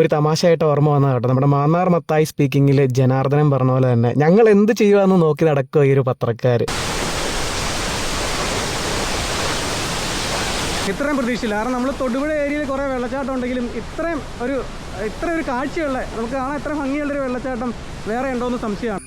ഒരു തമാശയായിട്ട് ഓർമ്മ വന്ന കേട്ടോ. നമ്മുടെ മാന്നാർ മത്തായി സ്പീക്കിങ്ങിൽ ജനാർദ്ദനൻ പറഞ്ഞ പോലെ തന്നെ ഞങ്ങൾ എന്ത് ചെയ്യുകയെന്ന് നോക്കി നടക്കുക ഈ ഒരു പത്രക്കാർ ഇത്രയും പ്രതീക്ഷയില്ല. കാരണം നമ്മൾ തൊടുപുഴ ഏരിയയിൽ കുറേ വെള്ളച്ചാട്ടം ഉണ്ടെങ്കിലും ഇത്രയും ഒരു ഇത്ര ഒരു കാഴ്ചയുള്ള നമുക്ക് കാണാൻ ഇത്ര ഭംഗിയുള്ളൊരു വെള്ളച്ചാട്ടം വേറെ ഉണ്ടോ എന്ന് സംശയമാണ്.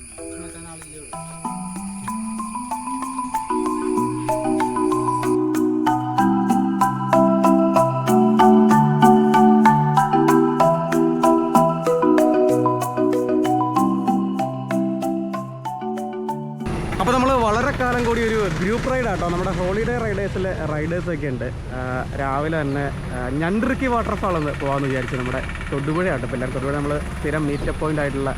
കൂടി ഒരു ഗ്രൂപ്പ് റൈഡ് ആട്ടോ. നമ്മുടെ ഹോളിഡേ റൈഡേഴ്സിലെ റൈഡേഴ്സൊക്കെ ഉണ്ട്. രാവിലെ തന്നെ ഞണ്ടിറുക്കി വാട്ടർഫാൾ എന്ന് പോകാമെന്ന് വിചാരിച്ചു നമ്മുടെ തൊടുപുഴ ആട്ടോ. പിന്നെ തൊടുപുഴ നമ്മൾ സ്ഥിരം മീറ്റപ്പ് പോയിന്റ് ആയിട്ടുള്ള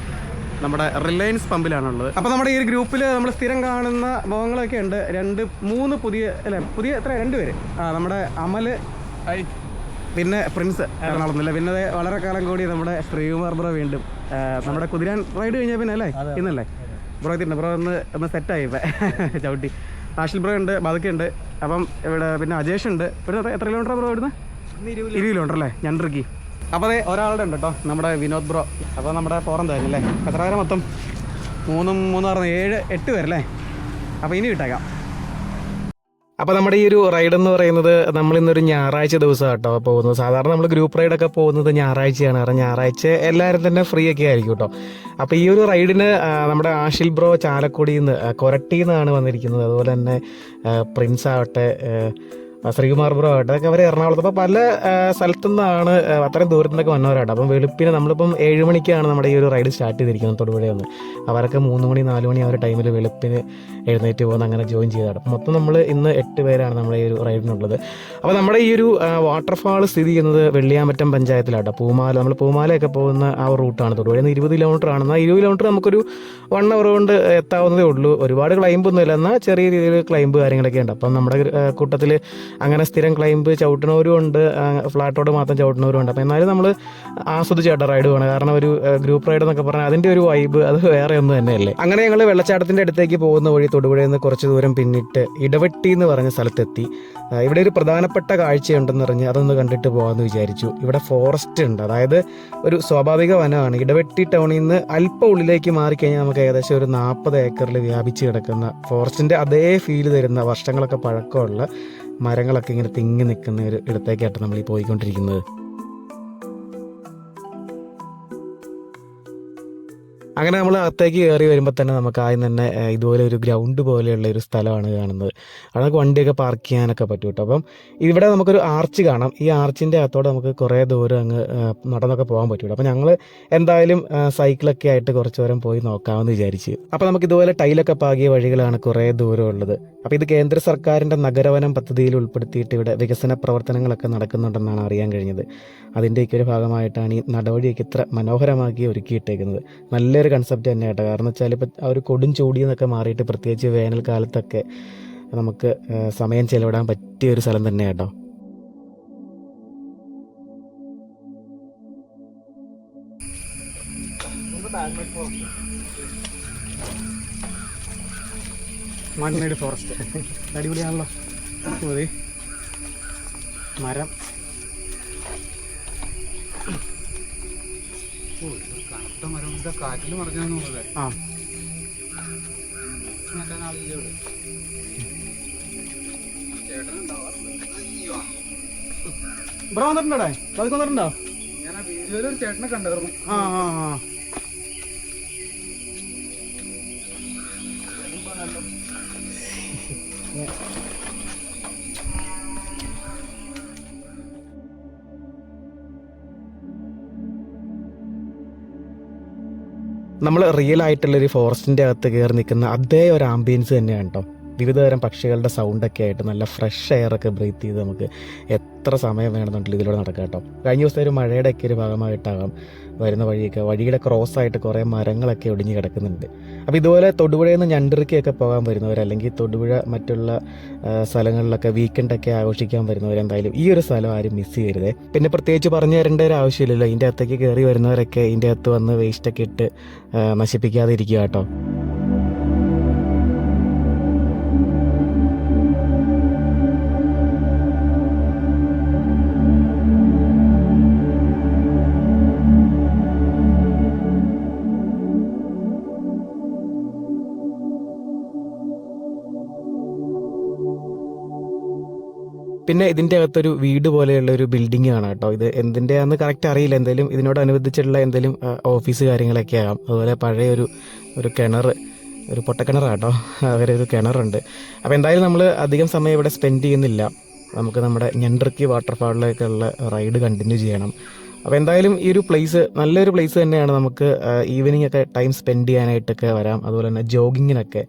നമ്മുടെ റിലയൻസ് പമ്പിലാണുള്ളത്. അപ്പോൾ നമ്മുടെ ഈ ഒരു ഗ്രൂപ്പിൽ നമ്മൾ സ്ഥിരം കാണുന്ന മുഖങ്ങളൊക്കെ ഉണ്ട്. രണ്ട് മൂന്ന് പുതിയ അല്ല പുതിയ എത്ര? രണ്ട് പേര്. ആ നമ്മുടെ അമൽ പിന്നെ പ്രിൻസ് എറണാകുളം പിന്നെ വളരെ കാലം കൂടി നമ്മുടെ ശ്രീകുമാർ ബ്രോ വീണ്ടും നമ്മുടെ കുതിരാൻ റൈഡ് കഴിഞ്ഞ പിന്നെ അല്ലേ? ഇന്നല്ലേ? ബ്രോ എത്തിയിട്ടുണ്ട് ബ്രോ ഒന്ന് ഒന്ന് സെറ്റായി ഇപ്പം. ചവിട്ടി. ആഷിൽ ബ്രോ ഉണ്ട് ബാധക്ക ഉണ്ട്. അപ്പം ഇവിടെ പിന്നെ അജേഷ് ഉണ്ട്. ഇവിടെ എത്ര- എത്ര കിലോമീറ്റർ ബ്രോ ഇവിടുന്ന്? ഇരുപത് കിലോമീറ്റർ അല്ലേ? ഞണ്ടിറക്കി. അപ്പോൾ അതെ ഒരാളുടെ ഉണ്ട് കേട്ടോ നമ്മുടെ വിനോദ് ബ്രോ അപ്പോൾ നമ്മുടെ ഫോറം തരും അല്ലേ എത്ര പേരെ മൊത്തം മൂന്നും മൂന്ന് പറഞ്ഞ ഏഴ് എട്ട് പേരല്ലേ? അപ്പോൾ ഇനി വിട്ടേക്കാം. അപ്പോൾ നമ്മുടെ ഈ ഒരു റൈഡ് എന്ന് പറയുന്നത് നമ്മൾ ഇന്നൊരു ഞായറാഴ്ച ദിവസം കേട്ടോ പോകുന്നത്. സാധാരണ നമ്മൾ ഗ്രൂപ്പ് റൈഡൊക്കെ പോകുന്നത് ഞായറാഴ്ചയാണ്. കാരണം ഞായറാഴ്ച എല്ലാവരും തന്നെ ഫ്രീ ഒക്കെ ആയിരിക്കും കേട്ടോ അപ്പോൾ ഈ ഒരു റൈഡിന് നമ്മുടെ ആഷിൽ ബ്രോ ചാലക്കുടിയിൽ നിന്ന് കൊരട്ടിയിൽ വന്നിരിക്കുന്നത്. അതുപോലെ തന്നെ പ്രിൻസ് ആവട്ടെ ശ്രീകുമാർ ബ്രോ ആകട്ടെ. അതൊക്കെ അവർ എറണാകുളത്ത് അപ്പോൾ പല സ്ഥലത്തു നിന്നാണ് അത്രയും ദൂരത്തു നിന്നൊക്കെ വന്നവരാട്ടോ. അപ്പം വെളുപ്പിന് നമ്മളിപ്പം ഏഴ് മണിക്കാണ് നമ്മുടെ ഈ ഒരു റൈഡ് സ്റ്റാർട്ട് ചെയ്തിരിക്കുന്നത് തൊടുപുഴയിൽ നിന്ന്. അവരൊക്കെ മൂന്ന് മണി നാല് മണി ആ ഒരു ടൈമിൽ വെളുപ്പിന് എഴുന്നേറ്റ് പോകുന്ന അങ്ങനെ ജോയിൻ ചെയ്തതാണ്. അപ്പം മൊത്തം നമ്മൾ ഇന്ന് എട്ട് പേരാണ് നമ്മുടെ ഈ ഒരു റൈഡിനുള്ളത്. അപ്പോൾ നമ്മുടെ ഈ ഒരു വാട്ടർഫാൾ സ്ഥിതി ചെയ്യുന്നത് വെള്ളിയാമറ്റം പഞ്ചായത്തിലാട്ടോ. പൂമാല നമ്മൾ പൂമാലയൊക്കെ പോകുന്ന ആ റൂട്ടാണ് തൊടുപുഴയിൽ നിന്ന് ഇരുപത് കിലോമീറ്റർ ആണ്. എന്നാൽ ഇരുപത് കിലോമീറ്റർ നമുക്കൊരു വൺ അവർ കൊണ്ട് എത്താവുന്നതേ ഉള്ളൂ. ഒരുപാട് ക്ലൈമ്പൊന്നുമില്ല എന്നാൽ ചെറിയ രീതിയിൽ ക്ലൈമ്പ് കാര്യങ്ങളൊക്കെ ഉണ്ട്. അപ്പം നമ്മുടെ കൂട്ടത്തിൽ അങ്ങനെ സ്ഥിരം ക്ലൈംബ് ചവിട്ടണവരും ഉണ്ട് ഫ്ലാറ്റോട് മാത്രം ചവിട്ടണവരും ഉണ്ട്. അപ്പോൾ എന്നാലും നമ്മൾ ആസ്വദിച്ച് ചേട്ടാ റൈഡ് പോകണം. കാരണം ഒരു ഗ്രൂപ്പ് റൈഡ് എന്നൊക്കെ പറഞ്ഞാൽ അതിന്റെ ഒരു വൈബ് അത് വേറെ ഒന്നും തന്നെയല്ലേ. അങ്ങനെ ഞങ്ങൾ വെള്ളച്ചാട്ടത്തിന്റെ അടുത്തേക്ക് പോകുന്ന വഴി തൊടുപുഴയിൽ നിന്ന് കുറച്ച് ദൂരം പിന്നിട്ട് ഇടവെട്ടി എന്ന് പറഞ്ഞ സ്ഥലത്തെത്തി. ഇവിടെ ഒരു പ്രധാനപ്പെട്ട കാഴ്ചയുണ്ടെന്ന് പറഞ്ഞ് അതൊന്ന് കണ്ടിട്ട് പോകാമെന്ന് വിചാരിച്ചു. ഇവിടെ ഫോറസ്റ്റ് ഉണ്ട്. അതായത് ഒരു സ്വാഭാവിക വനമാണ്. ഇടവെട്ടി ടൗണിൽ നിന്ന് അല്പം ഉള്ളിലേക്ക് മാറിക്കഴിഞ്ഞാൽ നമുക്ക് ഏകദേശം ഒരു നാൽപ്പത് ഏക്കറിൽ വ്യാപിച്ച് കിടക്കുന്ന ഫോറസ്റ്റിന്റെ അതേ ഫീൽ തരുന്ന വർഷങ്ങളൊക്കെ പഴക്കമുള്ള മരങ്ങളൊക്കെ ഇങ്ങനെ തിങ്ങി നിൽക്കുന്ന ഒരു ഇടത്തേക്കായിട്ട് നമ്മൾ ഈ പോയിക്കൊണ്ടിരിക്കുന്നത്. അങ്ങനെ നമ്മൾ അകത്തേക്ക് കയറി വരുമ്പോൾ തന്നെ നമുക്ക് ആദ്യം തന്നെ ഇതുപോലെ ഒരു ഗ്രൗണ്ട് പോലെയുള്ള ഒരു സ്ഥലമാണ് കാണുന്നത്. അവിടെ വണ്ടിയൊക്കെ പാർക്ക് ചെയ്യാനൊക്കെ പറ്റും കേട്ടോ. അപ്പം ഇവിടെ നമുക്കൊരു ആർച്ച് കാണാം. ഈ ആർച്ചിന്റെ അകത്തോടെ നമുക്ക് കുറേ ദൂരം അങ്ങ് നടന്നൊക്കെ പോകാൻ പറ്റും അപ്പോൾ ഞങ്ങൾ എന്തായാലും സൈക്കിളൊക്കെ ആയിട്ട് കുറച്ച് ദൂരം പോയി നോക്കാമെന്ന് വിചാരിച്ച്. അപ്പോൾ നമുക്ക് ഇതുപോലെ ടൈലൊക്കെ പാകിയ വഴികളാണ് കുറേ ദൂരം ഉള്ളത്. അപ്പോൾ ഇത് കേന്ദ്ര സർക്കാരിന്റെ നഗരവനം പദ്ധതിയിൽ ഉൾപ്പെടുത്തിയിട്ട് ഇവിടെ വികസന പ്രവർത്തനങ്ങളൊക്കെ നടക്കുന്നുണ്ടെന്നാണ് അറിയാൻ കഴിഞ്ഞത്. അതിന്റെയൊക്കെ ഒരു ഭാഗമായിട്ടാണ് ഈ നടപടിയൊക്കെ ഇത്ര മനോഹരമാക്കി ഒരുക്കിയിട്ടേക്കുന്നത്. നല്ലൊരു കൺസെപ്റ്റ് തന്നെ കേട്ടോ. കാരണം വെച്ചാൽ ഇപ്പം ആ ഒരു കൊടും ചൂടിയെന്നൊക്കെ മാറിയിട്ട് പ്രത്യേകിച്ച് വേനൽക്കാലത്തൊക്കെ നമുക്ക് സമയം ചെലവിടാൻ പറ്റിയ ഒരു സ്ഥലം തന്നെ കേട്ടോ. മണ്ണേട് ഫോറസ്റ്റ് അടിപൊളിയാണല്ലോ. മതി. മരം. കാറ്റിൽ മറിഞ്ഞു ആ. ബ്രോ വന്നിട്ടുണ്ടോ ഞാൻ ആ വീഡിയോയിൽ ഒരു ചേട്ടനെ കണ്ടായിരുന്നു ആ ആ ആ. നമ്മൾ റിയൽ ആയിട്ടുള്ളൊരു ഫോറസ്റ്റിന്റെ അകത്ത് കയറി നിൽക്കുന്ന അതേ ഒരു ആംബിയൻസ് തന്നെയാണ് കേട്ടോ വിവിധതരം പക്ഷികളുടെ സൗണ്ടൊക്കെ ആയിട്ട് നല്ല ഫ്രഷ് എയർ ഒക്കെ ബ്രീത്ത് ചെയ്ത് നമുക്ക് എത്ര സമയം വേണമെന്നുണ്ടെങ്കിൽ ഇതിലൂടെ നടക്കാം കേട്ടോ. കഴിഞ്ഞ ദിവസത്തെ ഒരു മഴയുടെ ഒക്കെ ഒരു ഭാഗമായിട്ടാകാം വരുന്ന വഴിയൊക്കെ. വഴിയുടെ ക്രോസ് ആയിട്ട് കുറേ മരങ്ങളൊക്കെ ഒടിഞ്ഞ് കിടക്കുന്നുണ്ട്. അപ്പോൾ ഇതുപോലെ തൊടുപുഴയിൽ നിന്ന് ഞണ്ടിറക്കിയൊക്കെ പോകാൻ വരുന്നവർ അല്ലെങ്കിൽ തൊടുപുഴ മറ്റുള്ള സ്ഥലങ്ങളിലൊക്കെ വീക്കെൻഡൊക്കെ ആഘോഷിക്കാൻ വരുന്നവർ എന്തായാലും ഈ ഒരു സ്ഥലം ആരും മിസ് ചെയ്യരുത്. പിന്നെ പ്രത്യേകിച്ച് പറഞ്ഞു തരേണ്ട ഒരു ആവശ്യമില്ലല്ലോ. ഇതിന്റെ അകത്തേക്ക് കയറി വരുന്നവരൊക്കെ ഇതിന്റെ അകത്ത് വന്ന് വേസ്റ്റൊക്കെ ഇട്ട് നശിപ്പിക്കാതെ ഇരിക്കുക കേട്ടോ. പിന്നെ ഇതിന്റെ അകത്തൊരു വീട് പോലെയുള്ള ഒരു ബിൽഡിംഗ് ആണ് കേട്ടോ. ഇത് എന്തിന്റെയാന്ന് കറക്റ്റ് അറിയില്ല. എന്തെങ്കിലും ഇതിനോടനുബന്ധിച്ചുള്ള എന്തെങ്കിലും ഓഫീസ് കാര്യങ്ങളൊക്കെ ആകാം. അതുപോലെ പഴയ ഒരു ഒരു കിണർ ഒരു പൊട്ടക്കിണറാട്ടോ അവരെ ഒരു കിണറുണ്ട്. അപ്പോൾ എന്തായാലും നമ്മൾ അധികം സമയം ഇവിടെ സ്പെൻഡ് ചെയ്യുന്നില്ല. നമുക്ക് നമ്മുടെ ഞണ്ടർക്കി വാട്ടർഫാളിലേക്കുള്ള റൈഡ് കണ്ടിന്യൂ ചെയ്യണം. അപ്പോൾ എന്തായാലും ഈ ഒരു പ്ലേസ് നല്ലൊരു പ്ലേസ് തന്നെയാണ് നമുക്ക് ഈവനിങ് ഒക്കെ ടൈം സ്പെൻഡ് ചെയ്യാനായിട്ടൊക്കെ വരാം. അതുപോലെ തന്നെ ജോഗിങ്ങിനൊക്കെ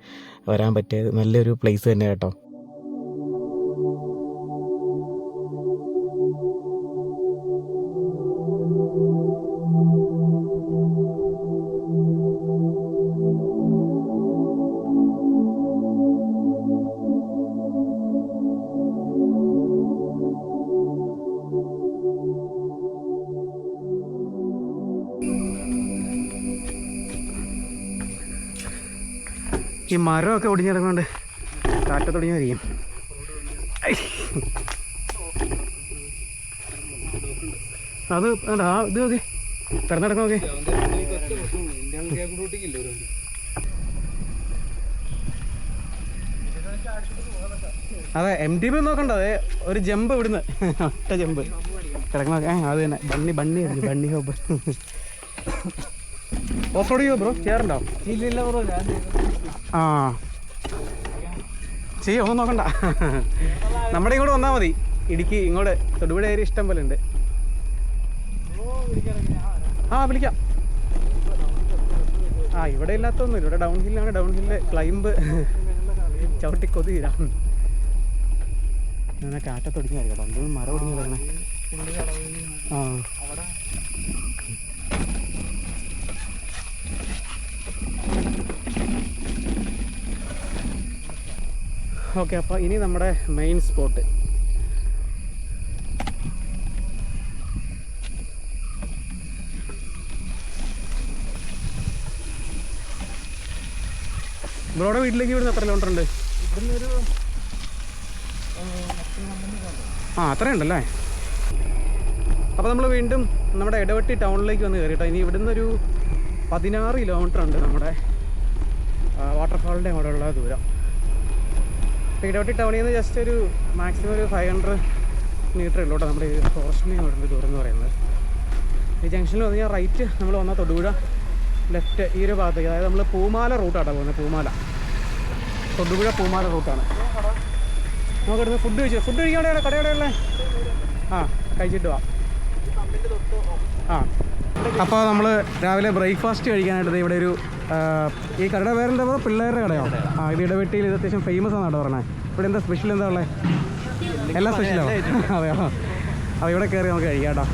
വരാൻ പറ്റിയത് നല്ലൊരു പ്ലേസ് തന്നെ കേട്ടോ. ഈ മരമൊക്കെ ഒടിഞ്ഞിറങ്ങുന്നുണ്ട് വരികയും അത് വേണ്ട, ആ ഇത് നോക്കി കിടന്നിടക്കം നോക്കി അതെ എം ടി ബി നോക്കണ്ട. അതെ ഒരു ജമ്പ് ഇവിടുന്ന്. ഒറ്റ ജമ്പ്. കിടക്കണ ഏ അത് തന്നെ. ബണ്ണി ബണ്ണി ആയിരുന്നു ബണ്ണി ഹോബ്. ഓഫ് റോഡ് ചെയ്യോ ബ്രോ? ചെയ്യാറുണ്ടോ? ഇല്ലില്ല ബ്രോ. ഞാൻ ആ. ചെയ്യ ഒന്നും നോക്കണ്ട. നമ്മുടെ ഇങ്ങോട്ട് വന്നാൽ മതി. ഇടുക്കി ഇങ്ങോട്ട്. തൊടുപുഴ ഏരിയ ഇഷ്ടം പോലെ ഉണ്ട്. ആ വിളിക്കാം. ആ ഇവിടെ ഇല്ലാത്തൊന്നുമില്ല ഇവിടെ ഡൗൺ ഹില്ലാണ് ഡൗൺ ഹില്ല് ക്ലൈംബ് ചവിട്ടി കൊതി തീരാം അങ്ങനെ കാറ്റത്തൊടിഞ്ഞായിരിക്കും എന്തെങ്കിലും മരം ഒടിഞ്ഞു തരണേ ആ. ഓക്കെ അപ്പോൾ ഇനി നമ്മുടെ മെയിൻ സ്പോട്ട് ബ്രോയുടെ വീട്ടിലേക്ക് ഇവിടുന്ന് എത്ര കിലോമീറ്റർ ഉണ്ട്? ആ അത്രയുണ്ടല്ലേ? അപ്പോൾ നമ്മൾ വീണ്ടും നമ്മുടെ ഇടവെട്ടി ടൗണിലേക്ക് വന്ന് കയറിട്ടോ ഇനി ഇവിടുന്ന് ഒരു പതിനാറ് കിലോമീറ്റർ ഉണ്ട് നമ്മുടെ വാട്ടർഫാളിന്റെ അവിടെയുള്ള ദൂരം. ഇടവെട്ടി ടൗണിൽ നിന്ന് ജസ്റ്റ് ഒരു മാക്സിമം ഒരു ഫൈവ് ഹൺഡ്രഡ് മീറ്റർ ഉള്ളൂ കേട്ടോ നമ്മുടെ ഈ ഫോറസ്റ്റിന്റെ അവിടെ ദൂരം എന്ന് പറയുന്നത്. ഈ ജംഗ്ഷനിൽ വന്നു കഴിഞ്ഞാൽ റൈറ്റ് നമ്മൾ വന്ന തൊടുപുഴ ലെഫ്റ്റ് ഈ ഒരു ഭാഗത്തേക്ക്. അതായത് നമ്മൾ പൂമാല റൂട്ടാണ് പോകുന്നത് പൂമാല. തൊടുപുഴ പൂമാല റൂട്ടാണ് നമുക്ക് ഇവിടുന്ന് ഫുഡ് കഴിച്ചു? ഫുഡ് കഴിക്കാൻ കടയുടെ ആ കഴിച്ചിട്ട് വാ. ആ. അപ്പോൾ നമ്മൾ രാവിലെ ബ്രേക്ക്ഫാസ്റ്റ് കഴിക്കാനായിട്ട് ഇവിടെ ഒരു ഈ കടയുടെ പേരെന്താ പറയുക പിള്ളേരുടെ കടയോ? ആ ഇത് ഇടവെട്ടിയിൽ ഇത് അത്യാവശ്യം ഫേമസ് ആണെന്നാണ് പറഞ്ഞത് ഇവിടെ എന്താ സ്പെഷ്യൽ എന്താ ഉള്ളത് എല്ലാം സ്പെഷ്യലോ അതെയോ? അപ്പോൾ ഇവിടെ കയറി നമുക്ക് കഴിക്കാം കേട്ടോ.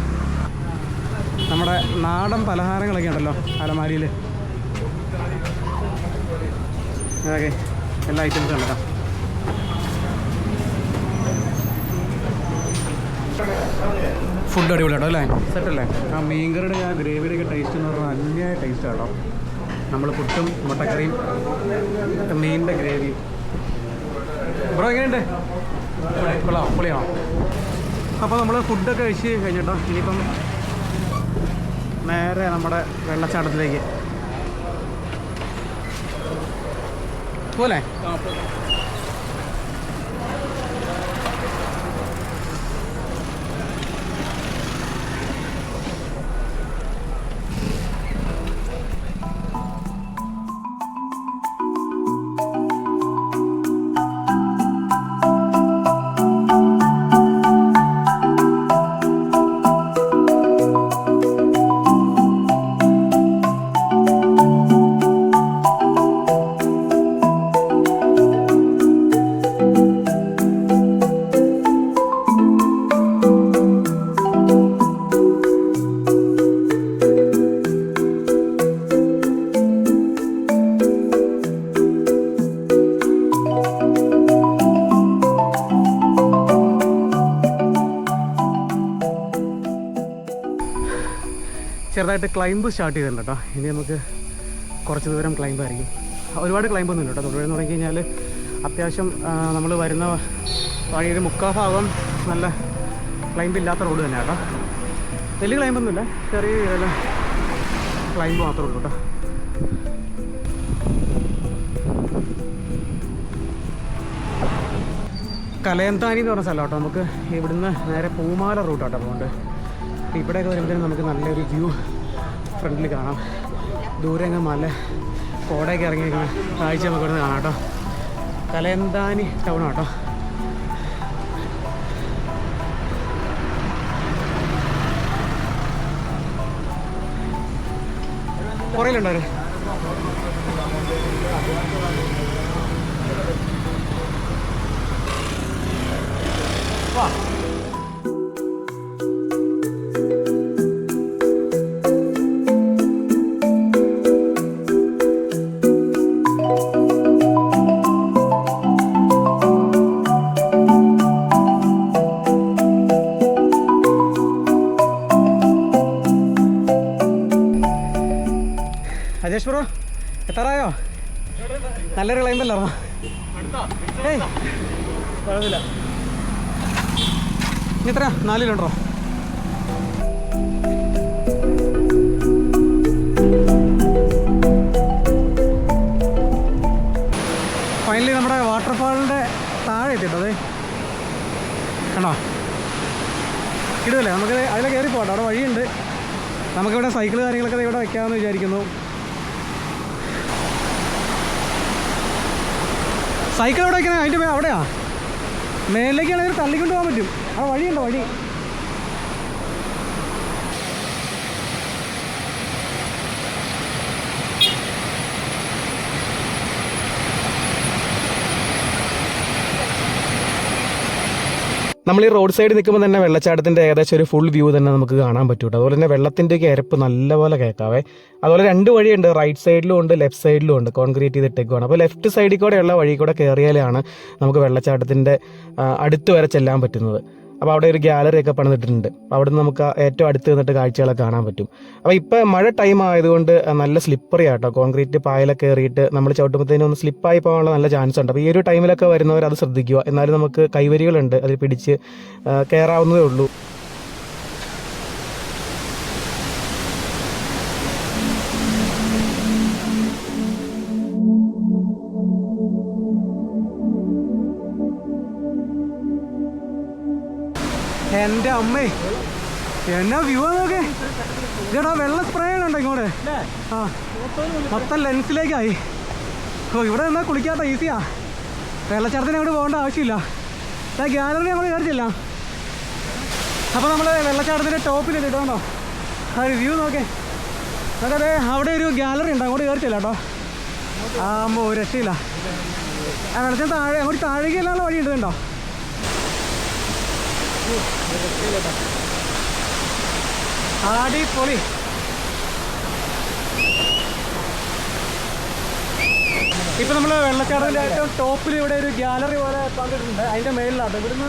നമ്മുടെ നാടൻ പലഹാരങ്ങളൊക്കെ ഉണ്ടല്ലോ അലമാരിയിൽ അതൊക്കെ എല്ലാ ഐറ്റംസും ഉണ്ട് കേട്ടോ ഫുഡ് അടിപൊളി അല്ലേ? സെറ്റ് അല്ലേ ആ മീൻകറിയുടെ ആ ഗ്രേവിയുടെ ഒക്കെ ടേസ്റ്റ് എന്ന് പറഞ്ഞാൽ അന്യായ ടേസ്റ്റ് ആട്ടോ നമ്മൾ പുട്ടും മുട്ടക്കറിയും മീനിന്റെ ഗ്രേവി ബ്രോ എങ്ങനെയുണ്ട്? കൊള്ളാം പൊളിയാണോ അപ്പോൾ നമ്മൾ ഫുഡൊക്കെ കഴിച്ച് കഴിഞ്ഞിട്ടോ ഇനിയിപ്പം നേരെ നമ്മുടെ വെള്ളച്ചാട്ടത്തിലേക്ക്. പോലെ ചെറുതായിട്ട് ക്ലൈംബ് സ്റ്റാർട്ട് ചെയ്തിട്ടുണ്ട് കേട്ടോ ഇനി നമുക്ക് കുറച്ച് ദൂരം ക്ലൈംബ് ആയിരിക്കും. ഒരുപാട് ക്ലൈംബ് ഒന്നും കേട്ടോ തൊടുപുഴ എന്ന് തുടങ്ങി കഴിഞ്ഞാൽ അത്യാവശ്യം നമ്മൾ വരുന്ന വഴിയിൽ മുക്കാ ഭാഗം നല്ല ക്ലൈംബ് ഇല്ലാത്ത റോഡ് തന്നെ കേട്ടോ വലിയ ക്ലൈംബൊന്നുമില്ല ചെറിയ രീതിയിലുള്ള ക്ലൈംബ് മാത്രമേ ഉള്ളൂ കേട്ടോ കലയന്താനി എന്ന് പറഞ്ഞ സ്ഥലം കേട്ടോ നമുക്ക് ഇവിടുന്ന് നേരെ പൂമാല റൂട്ടാട്ടോ പോകുന്നുണ്ട് ഇവിടെയൊക്കെ വരുമ്പോഴത്തേനും നമുക്ക് നല്ലൊരു വ്യൂ ഫ്രണ്ടിൽ കാണാം. ദൂരെ അങ്ങ് മല കോടയൊക്കെ ഇറങ്ങി കാഴ്ച നമുക്ക് ഇവിടുന്ന് കാണാം കേട്ടോ. കലയന്താനി ടൗൺ കേട്ടോ പുറയിലുണ്ടോ നല്ലൊരു ക്ലൈമ്പല്ലോ ഏയ്. കുഴപ്പമില്ല എത്ര നാലിലുണ്ടോ ഫൈനലി നമ്മുടെ വാട്ടർഫാളിന്റെ താഴെ എത്തിട്ടോ അതെ? കണ്ടോ? നമുക്ക് അതിലെ കയറി പോകട്ടെ അവിടെ വഴിയുണ്ട്. നമുക്കിവിടെ സൈക്കിൾ കാര്യങ്ങളൊക്കെ ഇവിടെ വെക്കാമെന്ന് വിചാരിക്കുന്നു. സൈക്കിൾ എവിടെ വെക്കണേ? അതിന്റെ അവിടെയാ. മേലിലേക്കാണെങ്കിൽ തള്ളിക്കൊണ്ട് പോകാൻ പറ്റും. ആ വഴിയുണ്ടോ വഴി? നമ്മൾ ഈ റോഡ് സൈഡ് നിൽക്കുമ്പോൾ തന്നെ വെള്ളച്ചാട്ടത്തിന്റെ ഏകദേശം ഒരു ഫുൾ വ്യൂ തന്നെ നമുക്ക് കാണാൻ പറ്റും അതുപോലെ തന്നെ വെള്ളത്തിന്റെ ഒക്കെ എരപ്പ് നല്ലപോലെ കേൾക്കാവേ അതുപോലെ രണ്ട് വഴിയുണ്ട്. റൈറ്റ് സൈഡിലും ഉണ്ട് ലെഫ്റ്റ് സൈഡിലും ഉണ്ട്. കോൺക്രീറ്റ് ചെയ്തിട്ടേക്കുവാണ്. അപ്പോൾ ലെഫ്റ്റ് സൈഡിൽ കൂടെയുള്ള വഴി കൂടെ കയറിയാലാണ് നമുക്ക് വെള്ളച്ചാട്ടത്തിന്റെ അടുത്ത് വരെ ചെല്ലാൻ പറ്റുന്നത്. അപ്പോൾ അവിടെ ഒരു ഗ്യാലറി ഒക്കെ പണിതിട്ടുണ്ട് അപ്പോൾ അവിടെ നിന്ന് നമുക്ക് ഏറ്റവും അടുത്ത് നിന്നിട്ട് കാഴ്ചകളൊക്കെ കാണാൻ പറ്റും. അപ്പോൾ ഇപ്പോൾ മഴ ടൈം ആയതുകൊണ്ട് നല്ല സ്ലിപ്പറി ആട്ടോ. കോൺക്രീറ്റ് പായലൊക്കെ കയറിയിട്ട് നമ്മൾ ചവിട്ടുമ്പോഴത്തേനും ഒന്ന് സ്ലിപ്പായി പോകാനുള്ള നല്ല ചാൻസ് ഉണ്ട്. അപ്പോൾ ഈ ഒരു ടൈമിലൊക്കെ വരുന്നവർ അത് ശ്രദ്ധിക്കുക. എന്നാലും നമുക്ക് കൈവരികളുണ്ട്. അതിൽ പിടിച്ച് കയറാവുന്നതേ ഉള്ളൂ. എന്റെ എന്നെ വ്യൂ നോക്കേ ഇതെടാ വെള്ള സ്പ്രേ ഉണ്ടോ ഇങ്ങോട്ട്? ആ മൊത്തം ലെൻസിലേക്കായി ഓ ഇവിടെ നിന്നാ കുളിക്കാത്ത ഈസിയാ വെള്ളച്ചാട്ടത്തിന് അങ്ങോട്ട് പോകേണ്ട ആവശ്യമില്ല. ആ ഗാലറി നമ്മൾ കയറിച്ചില്ല അപ്പോൾ നമ്മൾ വെള്ളച്ചാട്ടത്തിന്റെ ടോപ്പിൽ ഇട്ടുണ്ടോ ആ ഒരു വ്യൂ നോക്കേ. അതെ അവിടെ ഒരു ഗാലറി ഉണ്ട് അങ്ങോട്ട് കയറിച്ചില്ല കേട്ടോ. ആ അമ്മോ ഒരു രക്ഷയില്ല. ആ വെള്ളച്ചാട്ടം താഴെ അങ്ങോട്ട് താഴേക്കല്ലാനുള്ള വഴി ഉണ്ട് കണ്ടോ അടിപൊളി ഇപ്പൊ നമ്മൾ വെള്ളച്ചാട്ടത്തിന്റെ ഏറ്റവും ടോപ്പിൽ ഇവിടെ ഒരു ഗാലറി പോലെ കണ്ടിട്ടുണ്ട് അതിന്റെ മേളിലാണ്. ഇവിടുന്ന്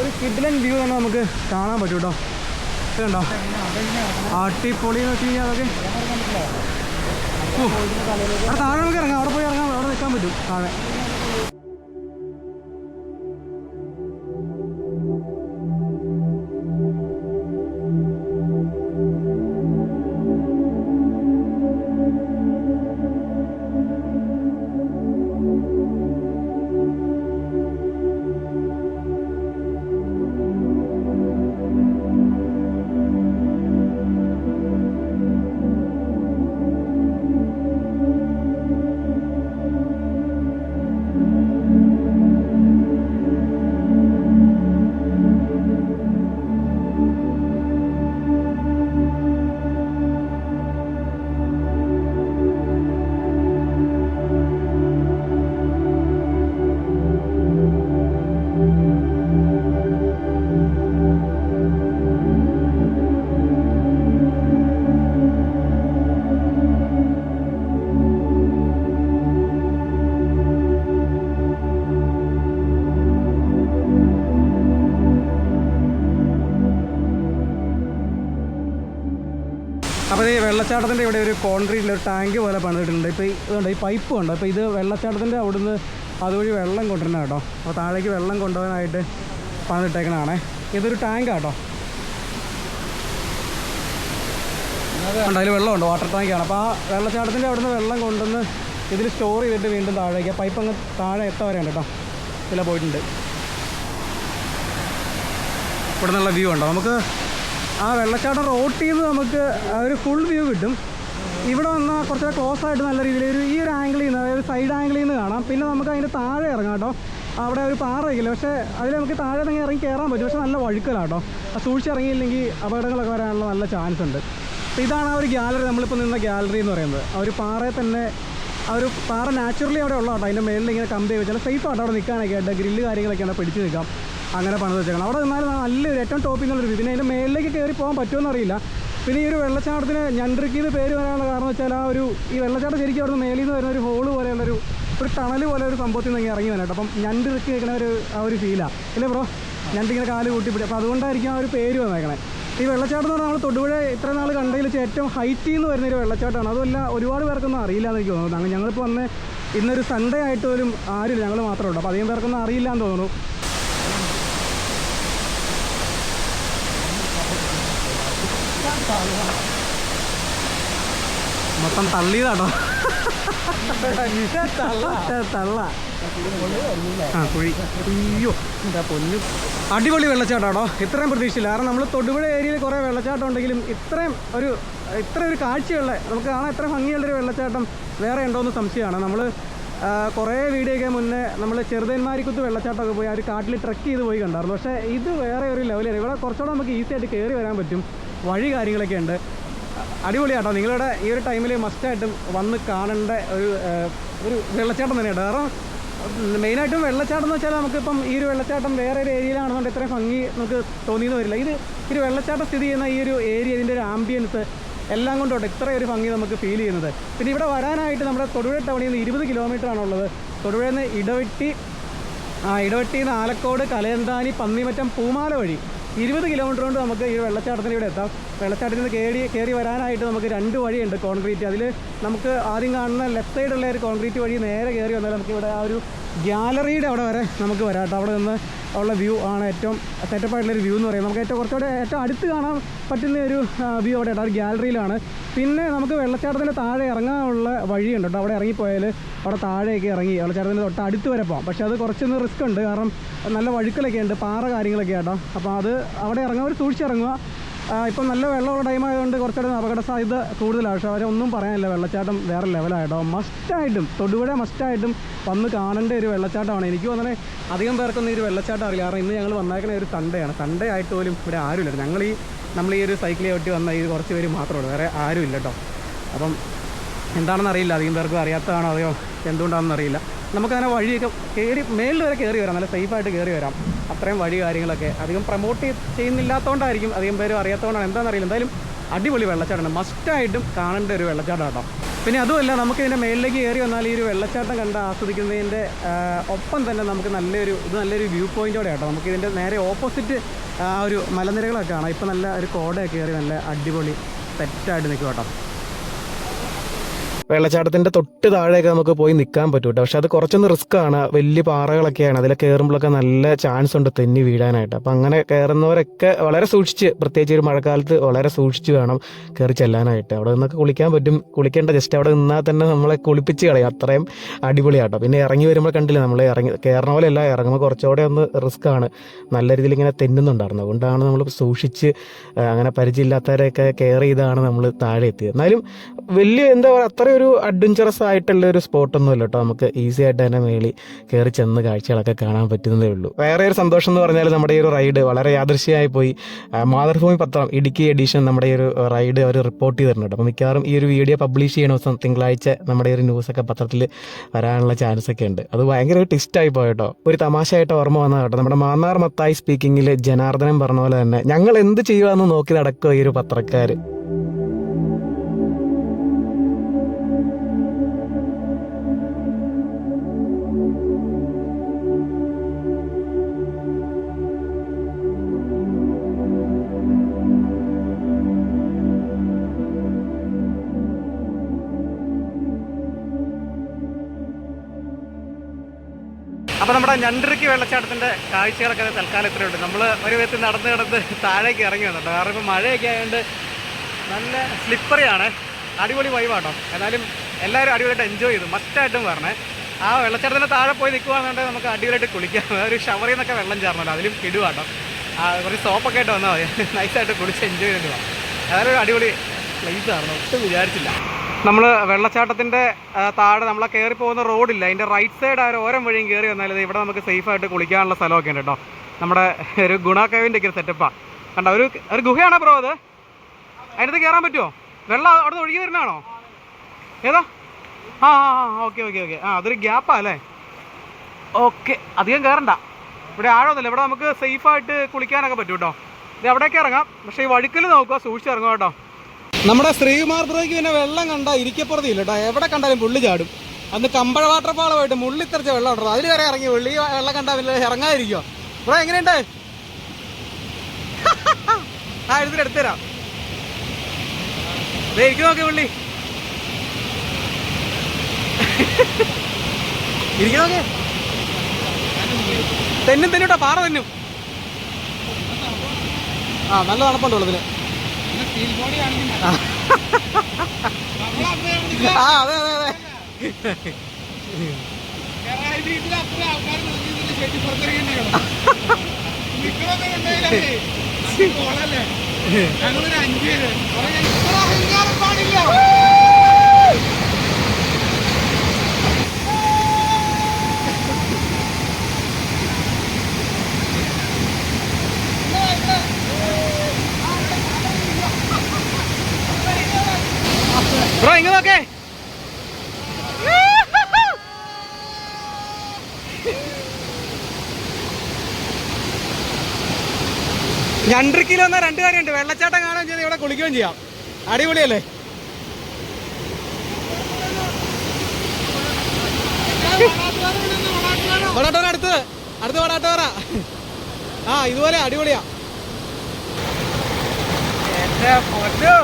ഒരു കിഡ്ലൻ വ്യൂ തന്നെ നമുക്ക് കാണാൻ പറ്റും കേട്ടോ. ഇതുണ്ടോ? അടിപൊളി എന്ന് വെച്ച് കഴിഞ്ഞാൽ അതൊക്കെ അവിടെ താഴെ നമുക്ക് ഇറങ്ങാം. അവിടെ പോയി ഇറങ്ങാം. അവിടെ നിൽക്കാൻ പറ്റും താഴെ. വെള്ളച്ചാട്ടത്തിന്റെ ഇവിടെ ഒരു കോൺക്രീറ്റിൽ ഒരു ടാങ്ക് പോലെ പണിതിട്ടുണ്ട്. ഇപ്പോൾ ഇതുണ്ട് ഈ പൈപ്പ് ഉണ്ട് അപ്പോൾ ഇത് വെള്ളച്ചാട്ടത്തിന്റെ അവിടുന്ന് അതുവഴി വെള്ളം കൊണ്ടുവരണം കേട്ടോ. അപ്പോൾ താഴേക്ക് വെള്ളം കൊണ്ടുപോകാനായിട്ട് പണിതിട്ടേക്കണതാണേ. ഇതൊരു ടാങ്ക് ഉണ്ട് അതിൽ വെള്ളമുണ്ട് വാട്ടർ ടാങ്കാണ് അപ്പോൾ ആ വെള്ളച്ചാട്ടത്തിന്റെ അവിടുന്ന് വെള്ളം കൊണ്ടുവന്ന് ഇതിൽ സ്റ്റോർ ചെയ്തിട്ട് വീണ്ടും താഴേക്ക് പൈപ്പ് അങ്ങ് താഴെ എത്ത വരെ ഉണ്ട് കേട്ടോ. ഇതിലെ പോയിട്ടുണ്ട്. ഇവിടെ നിന്നുള്ള വ്യൂ ഉണ്ടോ നമുക്ക് ആ വെള്ളച്ചാട്ടം റോട്ടിൽ നിന്ന് നമുക്ക് ഒരു ഫുൾ വ്യൂ കിട്ടും. ഇവിടെ വന്നാൽ കുറച്ചുകൂടെ ക്ലോസ് ആയിട്ട് നല്ല രീതിയിൽ ഒരു ഈ ഒരു ആംഗിളിൽ നിന്ന് അതായത് സൈഡ് ആംഗിളിൽ നിന്ന് കാണാം. പിന്നെ നമുക്ക് അതിന്റെ താഴെ ഇറങ്ങാം കേട്ടോ. അവിടെ ഒരു പാറ ഇല്ല പക്ഷേ അതിൽ നമുക്ക് താഴെ തന്നെ ഇറങ്ങി കയറാൻ പറ്റും. പക്ഷേ നല്ല വഴുക്കലാട്ടോ ആ സൂക്ഷിച്ചിറങ്ങിയില്ലെങ്കിൽ അപകടങ്ങളൊക്കെ വരാനുള്ള നല്ല ചാൻസ് ഉണ്ട്. അപ്പോൾ ഇതാണ് ആ ഒരു ഗ്യാലറി നമ്മളിപ്പോൾ നിന്ന ഗ്യാലറി എന്ന് പറയുന്നത്. ആ ഒരു പാറയെ തന്നെ ആ ഒരു പാറ നാച്ചുറലി അവിടെ ഉള്ള കേട്ടോ. അതിന്റെ മേളിൽ ഇങ്ങനെ കമ്പി വെച്ചാൽ സേഫ് ആട്ടോ അവിടെ നിൽക്കാനൊക്കെ ആയിട്ട് ഗ്രില്ല് കാര്യങ്ങളൊക്കെയാണ് പിടിച്ച് നിൽക്കാം. അങ്ങനെ പണിത് വെച്ചേക്കണം. അവിടെ നിന്നാൽ നല്ലൊരു ഏറ്റവും ടോപ്പിൽ നിന്നുള്ളൊരു വ്യൂ. പിന്നെ അതിന്റെ മേളിലേക്ക് കയറി പോകാൻ പറ്റുമെന്ന് അറിയില്ല. പിന്നെ ഈ ഒരു വെള്ളച്ചാട്ടത്തിന് ഞണ്ടിറുക്കി എന്ന് പേര് വരാനുള്ള കാരണം വെച്ചാൽ ആ ഒരു ഈ വെള്ളച്ചാട്ടം ശരിക്കും അവിടെ നിന്ന് മേളിൽ നിന്ന് വരുന്ന ഒരു ഹോൾ പോലെയുള്ളൊരു ഒരു ടണൽ പോലെ ഒരു സംഭവത്തിൽ നിന്ന് ഇറങ്ങി വരാട്ടോ അപ്പം ഞണ്ടിറുക്കി വെക്കണ ഒരു ആ ഒരു ഫീലാണ് ഇല്ലേ ബ്രോ ഞണ്ടിങ്ങനെ കാൽ കൂട്ടിപ്പിടി. അപ്പോൾ അതുകൊണ്ടായിരിക്കും ആ ഒരു പേര് വന്നേക്കണേ. ഈ വെള്ളച്ചാട്ടം എന്ന് പറഞ്ഞാൽ നമ്മൾ തൊടുപുഴ ഇത്ര നാൾ കണ്ടതിൽ വെച്ച് ഏറ്റവും ഹൈറ്റിൽ നിന്ന് വരുന്ന ഒരു വെള്ളച്ചാട്ടമാണ്. അതുമല്ല ഒരുപാട് പേർക്കൊന്നും അറിയില്ല എന്ന് എനിക്ക് തോന്നുന്നു. ഞങ്ങളിപ്പോൾ വന്ന് ഇന്നൊരു സൺഡേ ആയിട്ട് പോലും ആരുമില്ല. ഞങ്ങൾ മാത്രമേ ഉള്ളൂ. അപ്പോൾ അധികം പേർക്കൊന്നും അറിയില്ല എന്ന് തോന്നുന്നു. മൊത്തം തള്ളിയതാട്ടോ. തള്ള. ആ കുഴി. അയ്യോ. എന്താ പൊന്നു? അടിപൊളി വെള്ളച്ചാട്ടാണോ ഇത്രയും പ്രതീക്ഷയില്ല. കാരണം നമ്മൾ തൊടുപുഴ ഏരിയയിൽ കുറേ വെള്ളച്ചാട്ടം ഉണ്ടെങ്കിലും ഇത്രയും ഒരു ഇത്ര ഒരു കാഴ്ചയുള്ള നമുക്ക് കാണാൻ ഇത്ര ഭംഗിയുള്ളൊരു വെള്ളച്ചാട്ടം വേറെ ഉണ്ടോ എന്ന് സംശയമാണ്. നമ്മൾ കുറേ വീഡിയോയ്ക്ക് മുന്നേ നമ്മൾ ചെറുതന്മാരിക്കുത്ത് വെള്ളച്ചാട്ടമൊക്കെ പോയി ആ ഒരു കാട്ടിൽ ട്രക്ക് ചെയ്ത് പോയി കണ്ടായിരുന്നു. പക്ഷേ ഇത് വേറെ ഒരു ലെവലാണ് ഇവിടെ കുറച്ചുകൂടെ നമുക്ക് ഈസി ആയിട്ട് കയറി വരാൻ പറ്റും. വഴി കാര്യങ്ങളൊക്കെ ഉണ്ട്. അടിപൊളിയാട്ടോ നിങ്ങളുടെ ഈ ഒരു ടൈമിൽ മസ്റ്റായിട്ടും വന്ന് കാണേണ്ട ഒരു ഒരു വെള്ളച്ചാട്ടം തന്നെയാണ് കാരണം മെയിനായിട്ടും വെള്ളച്ചാട്ടം എന്ന് വെച്ചാൽ നമുക്കിപ്പം ഈ ഒരു വെള്ളച്ചാട്ടം വേറെ ഒരു ഏരിയയിലാണെന്നുണ്ട് ഇത്രയും ഭംഗി നമുക്ക് തോന്നിയെന്ന് വരില്ല. ഇത് ഒരു വെള്ളച്ചാട്ടം സ്ഥിതി ചെയ്യുന്ന ഈ ഒരു ഏരിയ ഇതിന്റെ ഒരു ആംബിയൻസ് എല്ലാം കൊണ്ടോട്ട് ഇത്ര ഒരു ഭംഗി നമുക്ക് ഫീൽ ചെയ്യുന്നത്. പിന്നെ ഇവിടെ വരാനായിട്ട് നമ്മുടെ തൊടുപുഴ ടൗണിൽ നിന്ന് ഇരുപത് കിലോമീറ്റർ ആണുള്ളത് തൊടുപുഴയിൽ നിന്ന് ഇടവെട്ടി ആ ഇടവെട്ടി നിന്ന് ആലക്കോട് കലയന്താനി പന്നിമറ്റം പൂമാല വഴി ഇരുപത് കിലോമീറ്റർ കൊണ്ട് നമുക്ക് ഈ വെള്ളച്ചാട്ടത്തിന് ഇവിടെ എത്താം. വെള്ളച്ചാട്ടത്തിൽ നിന്ന് കയറി കയറി വരാനായിട്ട് നമുക്ക് രണ്ട് വഴിയുണ്ട് കോൺക്രീറ്റ് അതിൽ നമുക്ക് ആദ്യം കാണുന്ന ലെഫ്റ്റ് സൈഡുള്ള ഒരു കോൺക്രീറ്റ് വഴി നേരെ കയറി വന്നാൽ നമുക്ക് ഇവിടെ ആ ഒരു ഗ്യാലറിയുടെ അവിടെ വരെ നമുക്ക് വരാം കേട്ടോ. അവിടെ നിന്ന് ഉള്ള വ്യൂ ആണ് ഏറ്റവും സെറ്റപ്പായിട്ടുള്ളൊരു ഒരു വ്യൂ എന്ന് പറയുന്നത്. നമുക്ക് ഏറ്റവും കുറച്ചുകൂടെ ഏറ്റവും അടുത്ത് കാണാൻ പറ്റുന്ന ഒരു വ്യൂ അവിടെ ഉണ്ട്. അത് ഗ്യാലറിയിലാണ് പിന്നെ നമുക്ക് വെള്ളച്ചാട്ടത്തിന്റെ താഴെ ഇറങ്ങാനുള്ള വഴിയുണ്ട് കേട്ടോ. അവിടെ ഇറങ്ങിപ്പോയാൽ അവിടെ താഴെയൊക്കെ ഇറങ്ങി വെള്ളച്ചാട്ടത്തിന്റെ തൊട്ട് അടുത്ത് വരെ പോകാം പക്ഷേ അത് കുറച്ചൊന്ന് റിസ്ക് ഉണ്ട്. കാരണം നല്ല വഴുക്കലൊക്കെ ഉണ്ട്. പാറ കാര്യങ്ങളൊക്കെ ആട്ടോ. അപ്പോൾ അത് അവിടെ ഇറങ്ങുന്നവർ സൂക്ഷിച്ചിറങ്ങുക. ആ, ഇപ്പം നല്ല വെള്ളമുള്ള ടൈം ആയതുകൊണ്ട് കുറച്ചുകൂടെ അപകട സാധ്യത കൂടുതലാണ്. പക്ഷേ അവരെ ഒന്നും പറയാനില്ല. വെള്ളച്ചാട്ടം വേറെ ലെവലായിട്ടോ മസ്റ്റായിട്ടും തൊടുപുഴ മസ്റ്റായിട്ടും വന്ന് കാണേണ്ട ഒരു വെള്ളച്ചാട്ടമാണ്. എനിക്ക് വന്നേ അധികം പേർക്കൊന്നും ഈ ഒരു വെള്ളച്ചാട്ടം അറിയില്ല. കാരണം ഇന്ന് ഞങ്ങൾ വന്നേക്കുന്ന ഒരു സൺഡേയാണ്. സൺഡേ ആയിട്ട് പോലും ഇവിടെ ആരുമില്ല ഞങ്ങൾ ഈ നമ്മൾ ഈ ഒരു സൈക്കിൾ ചവിട്ടി വന്ന ഈ കുറച്ച് പേര് മാത്രമേ ഉള്ളൂ. വേറെ ആരുമില്ല കേട്ടോ. അപ്പം എന്താണെന്ന് അറിയില്ല. അധികം പേർക്കും അറിയാത്തതാണോ? അതെയോ? എന്തുകൊണ്ടാണെന്ന് അറിയില്ല. നമുക്കങ്ങനെ വഴിയൊക്കെ കയറി മേളിൽ വരെ കയറി വരാം. നല്ല സേഫായിട്ട് കയറി വരാം. അത്രയും വഴി കാര്യങ്ങളൊക്കെ അധികം പ്രൊമോട്ട് ചെയ്യുന്നില്ലാത്തതുകൊണ്ടായിരിക്കും അധികം പേരും അറിയാത്തതുകൊണ്ടാണ് എന്താണെന്ന് അറിയില്ല എന്തായാലും അടിപൊളി വെള്ളച്ചാട്ടമാണ്. മസ്റ്റായിട്ടും കാണേണ്ട ഒരു വെള്ളച്ചാട്ടം കേട്ടോ പിന്നെ അതുമല്ല നമുക്ക് ഇതിന്റെ മേളിലേക്ക് കയറി വന്നാൽ ഈ ഒരു വെള്ളച്ചാട്ടം കണ്ട് ആസ്വദിക്കുന്നതിന്റെ ഒപ്പം തന്നെ നമുക്ക് നല്ലൊരു ഇത് നല്ലൊരു വ്യൂ പോയിന്റോടെ കേട്ടോ നമുക്ക് ഇതിന്റെ നേരെ ഓപ്പോസിറ്റ് ആ ഒരു മലനിരകളൊക്കെ കാണാം. ഇപ്പം നല്ല ഒരു കോടയൊക്കെ കയറി നല്ല അടിപൊളി സെറ്റായിട്ട് നിൽക്കും കേട്ടോ വെള്ളച്ചാട്ടത്തിന്റെ തൊട്ട് താഴെയൊക്കെ നമുക്ക് പോയി നിൽക്കാൻ പറ്റും പക്ഷെ അത് കുറച്ചൊന്ന് റിസ്ക് ആണ്. വലിയ പാറകളൊക്കെയാണ്. അതിൽ കയറുമ്പോഴൊക്കെ നല്ല ചാൻസ് ഉണ്ട് തെന്നി വീഴാനായിട്ട്. അപ്പം അങ്ങനെ കയറുന്നവരൊക്കെ വളരെ സൂക്ഷിച്ച് പ്രത്യേകിച്ച് ഒരു മഴക്കാലത്ത് വളരെ സൂക്ഷിച്ച് വേണം കയറി ചെല്ലാനായിട്ട്. അവിടെ നിന്നൊക്കെ കുളിക്കാൻ പറ്റും. കുളിക്കേണ്ട ജസ്റ്റ് അവിടെ നിന്നാൽ തന്നെ നമ്മളെ കുളിപ്പിച്ച് കളയും. അത്രയും അടിപൊളിയാട്ടോ. പിന്നെ ഇറങ്ങി വരുമ്പോൾ കണ്ടില്ല നമ്മൾ ഇറങ്ങി കയറണ പോലെ അല്ല ഇറങ്ങുമ്പോൾ കുറച്ചുകൂടെ ഒന്ന് റിസ്ക് ആണ്. നല്ല രീതിയിൽ ഇങ്ങനെ തെന്നുന്നുണ്ടായിരുന്നു. അതുകൊണ്ടാണ് നമ്മൾ സൂക്ഷിച്ച് അങ്ങനെ പരിചയമില്ലാത്തവരെയൊക്കെ കെയർ ചെയ്താണ് നമ്മൾ താഴെ എത്തിയത്. എന്നാലും വലിയ എന്താ പറയുക അത്ര ഒരു അഡ്വഞ്ചറസ് ആയിട്ടുള്ള ഒരു സ്പോട്ടൊന്നുമല്ല കേട്ടോ നമുക്ക് ഈസി ആയിട്ട് തന്നെ മേളിൽ കയറി ചെന്ന് കാഴ്ചകളൊക്കെ കാണാൻ പറ്റുന്നതേ ഉള്ളൂ. വേറെ ഒരു സന്തോഷം എന്ന് പറഞ്ഞാൽ നമ്മുടെ ഈ ഒരു റൈഡ് വളരെ യാദൃശ്യമായി പോയി. മാതൃഭൂമി പത്രം ഇടുക്കി എഡിഷൻ നമ്മുടെ ഈ ഒരു റൈഡ് അവർ റിപ്പോർട്ട് ചെയ്തിട്ടുണ്ട് അപ്പോൾ മിക്കവാറും ഈ ഒരു വീഡിയോ പബ്ലിഷ് ചെയ്യണ ദിവസം തിങ്കളാഴ്ച നമ്മുടെ ഈ ഒരു ന്യൂസൊക്കെ പത്രത്തിൽ വരാനുള്ള ചാൻസ് ഒക്കെ ഉണ്ട്. അത് ഭയങ്കര ഒരു ടിസ്റ്റായി പോയി കേട്ടോ ഒരു തമാശയായിട്ട് ഓർമ്മ വന്ന കേട്ടോ നമ്മുടെ മാന്നാർ മത്തായി സ്പീക്കിങ്ങിൽ ജനാർദ്ദനം പറഞ്ഞ പോലെ തന്നെ ഞങ്ങൾ എന്ത് ചെയ്യുക എന്ന് നോക്കി നടക്കുക ഈ ഒരു പത്രക്കാർ അപ്പോൾ നമ്മുടെ ഞണ്ടിരക്കി വെള്ളച്ചാട്ടത്തിന്റെ കാഴ്ചകളൊക്കെ തൽക്കാലം ഇത്രയുണ്ട്. നമ്മൾ ഒരു വിധത്തിൽ നടന്ന് കിടന്ന് താഴേക്ക് ഇറങ്ങി വന്നിട്ടുണ്ട്. കാരണം ഇപ്പോൾ മഴയൊക്കെ ആയതുകൊണ്ട് നല്ല സ്ലിപ്പറിയാണ് അടിപൊളി വൈവാട്ടോ എന്നാലും എല്ലാവരും അടിപൊളിയായിട്ട് എൻജോയ് ചെയ്തു. മസ്റ്റായിട്ടും പറഞ്ഞേ ആ വെള്ളച്ചാട്ടത്തിന്റെ താഴെ പോയി നിൽക്കുകയാണെന്നുണ്ടെങ്കിൽ നമുക്ക് അടിപൊളിയായിട്ട് കുളിക്കാം. ഒരു ഷവറിൽ നിന്നൊക്കെ വെള്ളം ചേർന്നല്ലോ. അതിലും കിടുവാട്ടോ. ആ, കുറച്ച് സോപ്പൊക്കെ ആയിട്ട് വന്നാൽ മതി. നൈസായിട്ട് കുളിച്ച് എൻജോയ് ചെയ്തിട്ട് പോകാം ഒരു അടിപൊളി പ്ലേസ് ആണ് ഒട്ടും വിചാരിച്ചില്ല. നമ്മൾ വെള്ളച്ചാട്ടത്തിന്റെ താഴെ നമ്മളെ കയറി പോകുന്ന റോഡില്ല. അതിന്റെ റൈറ്റ് സൈഡ് ആ ഒരു ഓരം വഴിയും കയറി വന്നാൽ ഇവിടെ നമുക്ക് സേഫായിട്ട് കുളിക്കാനുള്ള സ്ഥലമൊക്കെ ഉണ്ട് കേട്ടോ. നമ്മുടെ ഒരു ഗുണാക്കേവിന്റെ കേവിന്റെ ഒക്കെ സെറ്റപ്പാണ് കണ്ട ഒരു ഒരു ഗുഹയാണോ ബ്രോ അത്? അതിനകത്ത് കയറാൻ പറ്റുമോ വെള്ളം അവിടെ ഒഴുകി വരുന്നതാണോ? ഏതാ? ആ ആ ആ ഓക്കെ ഓക്കെ ഓക്കെ. ആ അതൊരു ഗ്യാപ്പാ അല്ലേ? ഓക്കെ അധികം കയറണ്ട ഇവിടെ ആഴമൊന്നുമില്ല. ഇവിടെ നമുക്ക് സേഫായിട്ട് കുളിക്കാനൊക്കെ പറ്റും കേട്ടോ. ഇത് എവിടേക്ക് ഇറങ്ങാം. പക്ഷേ ഈ വഴുക്കൽ നോക്കുക സൂക്ഷിച്ച് ഇറങ്ങുക കേട്ടോ. നമ്മുടെ ശ്രീകുമാർ പിന്നെ വെള്ളം കണ്ട ഇരിക്കപ്പുറത്തില്ല കേട്ടോ. എവിടെ കണ്ടാലും പുള്ളി ചാടും. അന്ന് കമ്പഴ വാട്ടർഫാളുമായിട്ട് മുള്ളിത്തെറിച്ച വെള്ളം ഉണ്ടോ അതിൽ വരെ ഇറങ്ങി പുള്ളി വെള്ളം കണ്ടാൽ പിന്നെ ഇറങ്ങാതിരിക്കുമോ ബ്രോ എങ്ങനെയുണ്ട്? ആ എഴുതി എടുത്തുതരാം ഇരിക്കും നോക്കി പുള്ളി. ഇരിക്കും നോക്കി. തെന്നും തെന്നുട്ടോ പാറ തെന്നും. ആ നല്ല തണുപ്പുണ്ടോ ആണെങ്കിൽ ആ അതെ അതെ അതെ. വീട്ടിൽ അത്ര ആൾക്കാർ നോക്കി ചെടി പുറത്തിറങ്ങേണ്ടി നിങ്ങളൊക്കെ കൊണ്ടുപോയില്ലേ പോളല്ലേ ഞങ്ങളൊരു അഞ്ചു പേര് അവിടെ ഞാൻ ഇത്ര അഹങ്കാരം പാടില്ല ബ്രോ ഇങ്ങ് നോക്കേ രണ്ടര കിലോ എന്നാ രണ്ട് കാര്യമുണ്ട്. വെള്ളച്ചാട്ടം കാണാൻ ചെയ്ത് ഇവിടെ കുളിക്കുകയും ചെയ്യാം. അടിപൊളിയല്ലേ? വടാട്ടോറ അടുത്ത്. അടുത്ത് വടാട്ടോറ ആ ഇതുപോലെ അടിപൊളിയാ. എന്റെ പൊന്നോ.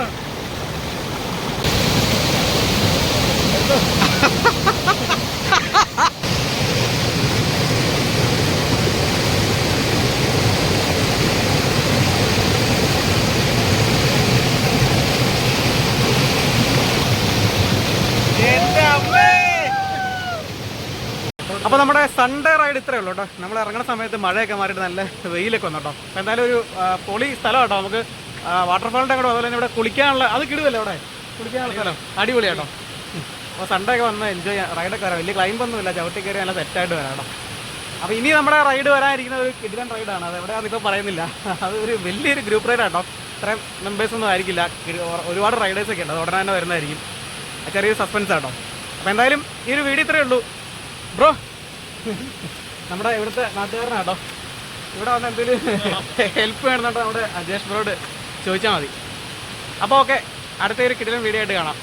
അപ്പൊ നമ്മുടെ സൺഡേ റൈഡ് ഇത്രയേ ഉള്ളൂ കേട്ടോ. നമ്മൾ ഇറങ്ങുന്ന സമയത്ത് മഴയൊക്കെ മാറിയിട്ട് നല്ല വെയിലൊക്കെ വന്നു കേട്ടോ. എന്തായാലും ഒരു പൊളി സ്ഥലം കേട്ടോ. നമുക്ക് വാട്ടർഫാളിന്റെ കൂടെ അതുപോലെ തന്നെ ഇവിടെ കുളിക്കാനുള്ള അത് കിടുവല്ലേ അവിടെ? കുളിക്കാനുള്ള സ്ഥലം? അടിപൊളി കേട്ടോ അപ്പോൾ സൺഡേ ഒക്കെ വന്ന് എൻജോയ് ചെയ്യാം. റൈഡൊക്കെ വരാം. വലിയ ക്ലൈംബ് ഒന്നുമില്ല ചവിട്ടി കയറി നല്ല സെറ്റായിട്ട് വരാം അപ്പോൾ ഇനി നമ്മുടെ റൈഡ് വരാനിരിക്കുന്ന ഒരു കിടിലൻ റൈഡാണ് അത് എവിടെയാണെന്ന് ഇപ്പോൾ പറയുന്നില്ല. അത് ഒരു വലിയൊരു ഗ്രൂപ്പ് റൈഡ് കേട്ടോ. ഇത്രയും മെമ്പേഴ്സ് ഒന്നും ആയിരിക്കില്ല. ഒരുപാട് റൈഡേഴ്സ് ഒക്കെ ഉണ്ട്. അത് ഉടനെ തന്നെ വരുന്നതായിരിക്കും. ചെറിയൊരു സസ്പെൻസ് ആട്ടോ അപ്പോൾ എന്തായാലും ഈ ഒരു വീഡിയോ ഇത്രയേ ഉള്ളൂ. ബ്രോ നമ്മുടെ ഇവിടുത്തെ നാട്ടുകാരനാട്ടോ ഇവിടെ വന്ന് എന്തെങ്കിലും ഹെൽപ്പ് വേണമെന്നുണ്ടോ നമ്മുടെ അജേഷ് ബ്രോഡ് ചോദിച്ചാൽ മതി. അപ്പോൾ ഓക്കെ അടുത്ത ഒരു കിടിലൻ വീഡിയോ ആയിട്ട് കാണാം.